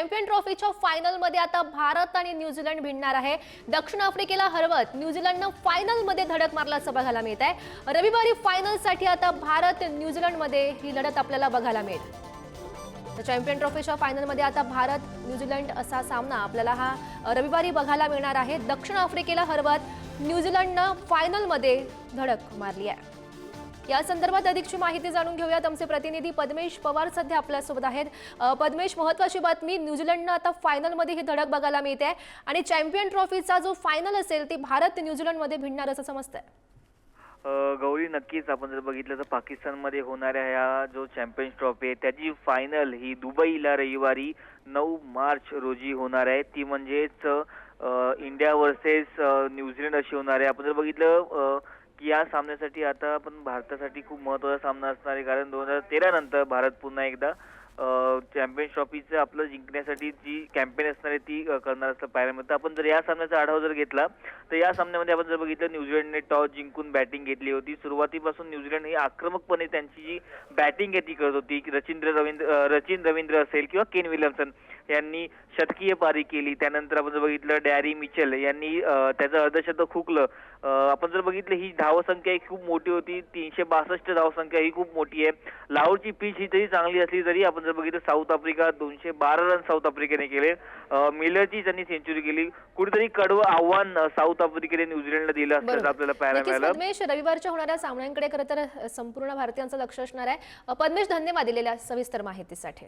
Champion ट्रॉफीच्या फायनलमध्ये आता भारत आणि न्यूझीलंड भिडणार आहे. दक्षिण आफ्रिकेला हरवत न्यूझीलंडनं फायनलमध्ये धडक मारल्याचं बघायला मिळत आहे. रविवारी फायनलसाठी आता भारत न्यूझीलंडमध्ये ही लढत आपल्याला बघायला मिळेल. तर चॅम्पियन ट्रॉफीच्या फायनलमध्ये आता भारत न्यूझीलंड असा सामना आपल्याला हा रविवारी बघायला मिळणार आहे. दक्षिण आफ्रिकेला हरवत न्यूझीलंडनं फायनलमध्ये धडक मारली आहे. या संदर्भात अधिकची माहिती जाणून घेऊयात. आमचे प्रतिनिधी पद्मेश पवार सध्या आपल्यासोबत आहेत. पद्मेश महत्वाची बातमी न्यूझीलंडनं आता फायनलमध्ये ही धडक बघायला मिळते आणि चॅम्पियन ट्रॉफीचा जो फायनल असेल ती भारत न्यूझीलंडमध्ये भिडणार असं समजतंय. गौरी नक्कीच आपण जर बघितलं तर पाकिस्तानमध्ये होणाऱ्या ह्या जो चॅम्पियन्स ट्रॉफी आहे. त्याची फायनल ही दुबईला रविवारी नऊ मार्च रोजी होणार आहे. ती म्हणजेच इंडिया वर्सेस न्यूझीलंड अशी होणार आहे. आपण जर बघितलं की या सामन्यासाठी आता आपण भारतासाठी खूप महत्त्वाचा सामना असणार आहे. कारण दोन हजार तेरा नंतर भारत पुन्हा एकदा चॅम्पियन्स ट्रॉफीचं आपलं जिंकण्यासाठी जी कॅम्पेन असणार आहे ती करणार असं पाहायला मिळतं. आपण जर या सामन्याचा आढावा जर घेतला तर या सामन्यामध्ये आपण जर बघितलं न्यूझीलंडने टॉस जिंकून बॅटिंग घेतली होती. सुरुवातीपासून न्यूझीलंड ही आक्रमकपणे त्यांची जी बॅटिंग आहे ती करत होती. रचिंद्र रवींद्र रचिन रवींद्र असेल किंवा केन विल्यमसन यांनी शतकीय पारी केली. त्यानंतर आपण जर बघितलं डॅरी मिचेल यांनी त्याचं अर्धशतक हुकलं. आपण जर बघितलं ही धावसंख्या ही खूप मोठी होती. तीनशे बासष्ट धावसंख्या ही खूप मोठी आहे. लाहोरची पिच ही तरी चांगली असली तरी आपण जर बघितलं साऊथ आफ्रिका दोनशे बारा रन साऊथ आफ्रिकेने केले. मिलरची त्यांनी सेंचुरी केली कुठेतरी कडवं आव्हान साऊथ आफ्रिकेने न्यूझीलंडला दिलं असल्याचं. आपल्याला पाहायला मिळालं. पद्मेश रविवारच्या होणाऱ्या सामन्यांकडे खरं तर संपूर्ण भारतीयांचं लक्ष असणार आहे. पद्मेश धन्यवाद दिलेल्या सविस्तर माहितीसाठी.